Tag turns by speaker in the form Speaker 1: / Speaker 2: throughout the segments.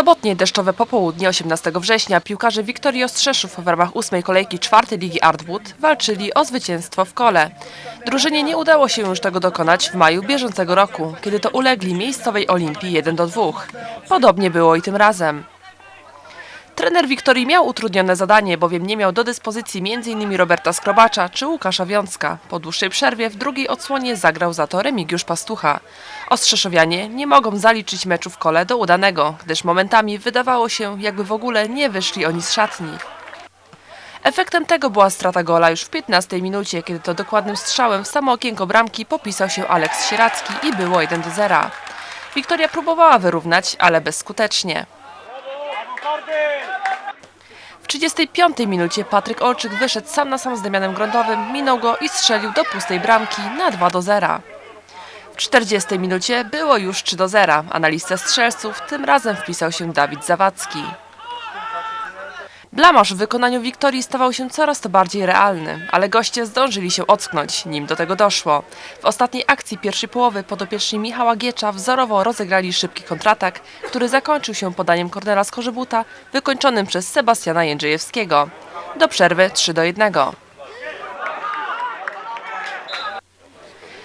Speaker 1: Sobotnie deszczowe popołudnie 18 września piłkarze Wiktorii Ostrzeszów w ramach ósmej kolejki czwartej Ligi Artwood walczyli o zwycięstwo w kole. Drużynie nie udało się już tego dokonać w maju bieżącego roku, kiedy to ulegli miejscowej Olimpii 1 do 2. Podobnie było i tym razem. Trener Wiktorii miał utrudnione zadanie, bowiem nie miał do dyspozycji m.in. Roberta Skrobacza czy Łukasza Wiązka. Po dłuższej przerwie w drugiej odsłonie zagrał za to Remigiusz Pastucha. Ostrzeszowianie nie mogą zaliczyć meczu w kole do udanego, gdyż momentami wydawało się, jakby w ogóle nie wyszli oni z szatni. Efektem tego była strata gola już w 15 minucie, kiedy to dokładnym strzałem w samo okienko bramki popisał się Aleks Sieracki i było 1 do 0. Wiktoria próbowała wyrównać, ale bezskutecznie. W 35 minucie Patryk Olczyk wyszedł sam na sam z Damianem Grądowym, minął go i strzelił do pustej bramki na 2 do 0. W 40 minucie było już 3 do 0, a na listę strzelców tym razem wpisał się Dawid Zawadzki. Blamasz w wykonaniu Wiktorii stawał się coraz to bardziej realny, ale goście zdążyli się ocknąć, nim do tego doszło. W ostatniej akcji pierwszej połowy podopieczni Michała Giecza wzorowo rozegrali szybki kontratak, który zakończył się podaniem Kornela Skorzybuta wykończonym przez Sebastiana Jędrzejewskiego. Do przerwy 3 do 1.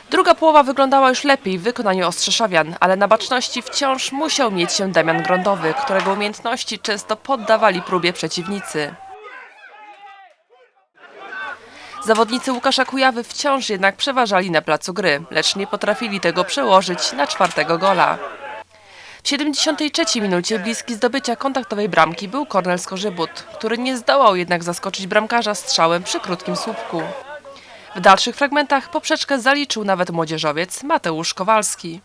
Speaker 1: Druga połowa wyglądała już lepiej w wykonaniu Ostrzeszowian, ale na baczności wciąż musiał mieć się Damian Grądowy, którego umiejętności często poddawali próbie przeciwnicy. Zawodnicy Łukasza Kujawy wciąż jednak przeważali na placu gry, lecz nie potrafili tego przełożyć na czwartego gola. W 73 minucie bliski zdobycia kontaktowej bramki był Kornel Skorzybut, który nie zdołał jednak zaskoczyć bramkarza strzałem przy krótkim słupku. W dalszych fragmentach poprzeczkę zaliczył nawet młodzieżowiec Mateusz Kowalski.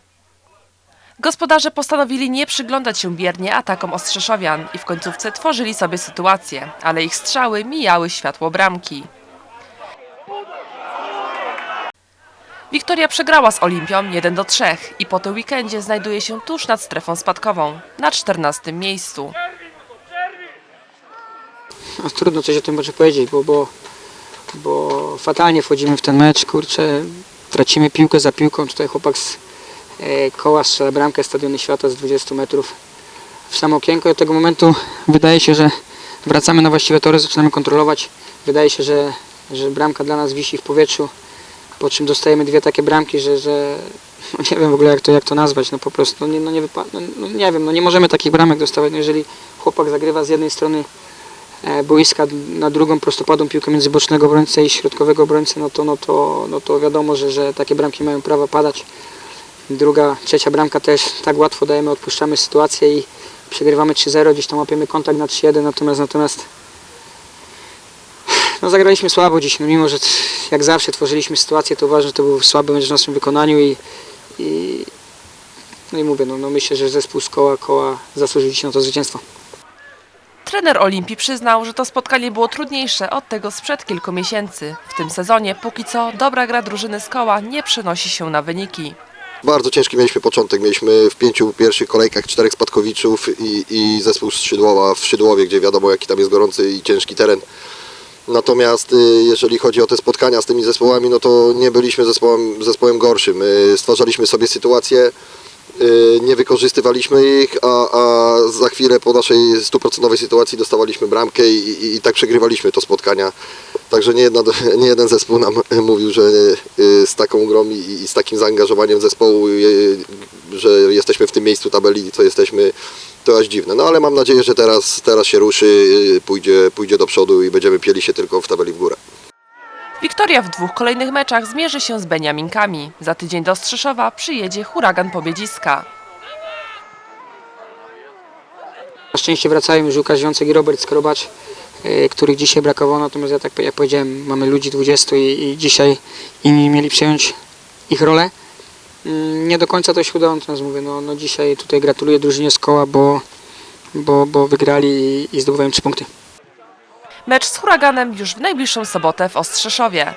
Speaker 1: Gospodarze postanowili nie przyglądać się biernie atakom Ostrzeszowian i w końcówce tworzyli sobie sytuację, ale ich strzały mijały światło bramki. Wiktoria przegrała z Olimpią 1 do 3 i po tym weekendzie znajduje się tuż nad strefą spadkową, na 14 miejscu.
Speaker 2: No, trudno coś o tym może powiedzieć, bo, bo, bo fatalnie wchodzimy w ten mecz, kurczę, tracimy piłkę za piłką, tutaj chłopak z e, koła strzela bramkę Stadiony Świata z 20 metrów w samo okienko. I od tego momentu wydaje się, że wracamy na właściwe tory, zaczynamy kontrolować, wydaje się, że, że bramka dla nas wisi w powietrzu, po czym dostajemy dwie takie bramki, że, że no nie wiem w ogóle jak to, jak to nazwać, no po prostu, no nie, no nie, no, no nie wiem, no nie możemy takich bramek dostawać, no jeżeli chłopak zagrywa z jednej strony boiska na drugą prostopadłą piłkę między bocznego obrońcę i środkowego obrońcę, no to, no to, no to wiadomo, że, że takie bramki mają prawo padać. Druga, trzecia bramka też tak łatwo dajemy, odpuszczamy sytuację i przegrywamy 3-0, gdzieś tam łapiemy kontakt na 3-1, natomiast natomiast no zagraliśmy słabo dziś, no mimo że jak zawsze tworzyliśmy sytuację, to uważam, że to był słaby mecz w naszym wykonaniu i, i no i mówię, no, no myślę, że zespół z koła, koła zasłużył dziś na to zwycięstwo.
Speaker 1: Trener Olimpii przyznał, że to spotkanie było trudniejsze od tego sprzed kilku miesięcy. W tym sezonie póki co dobra gra drużyny z koła nie przynosi się na wyniki.
Speaker 3: Bardzo ciężki mieliśmy początek. Mieliśmy w pięciu pierwszych kolejkach czterech spadkowiczów i, i zespół z Szydłowa w Szydłowie, gdzie wiadomo jaki tam jest gorący i ciężki teren. Natomiast y, jeżeli chodzi o te spotkania z tymi zespołami, no to nie byliśmy zespołem, zespołem gorszym. Y, Stwarzaliśmy sobie sytuacje, y, nie wykorzystywaliśmy ich, a, a za chwilę po naszej stuprocentowej sytuacji dostawaliśmy bramkę i, i, i tak przegrywaliśmy to spotkania. Także nie, jedna, nie jeden zespół nam mówił, że y, z taką grą i, i z takim zaangażowaniem zespołu, y, że jesteśmy w tym miejscu tabeli, co jesteśmy, to aż dziwne. No ale mam nadzieję, że teraz, teraz się ruszy, y, pójdzie, pójdzie do przodu i będziemy pieli się tylko w tabeli w górę.
Speaker 1: Wiktoria w dwóch kolejnych meczach zmierzy się z Beniaminkami. Za tydzień do Strzyszowa przyjedzie huragan Pobiedziska.
Speaker 2: Na szczęście wracają już Łukasz Wiącek i Robert Skrobacz, y, których dzisiaj brakowało, natomiast ja tak jak powiedziałem, mamy ludzi 20 i, i dzisiaj inni mieli przejąć ich rolę. Mm, Nie do końca to się udało, natomiast mówię, no, no dzisiaj tutaj gratuluję drużynie z koła, bo, bo, bo wygrali i, i zdobywają 3 punkty.
Speaker 1: Mecz z huraganem już w najbliższą sobotę w Ostrzeszowie.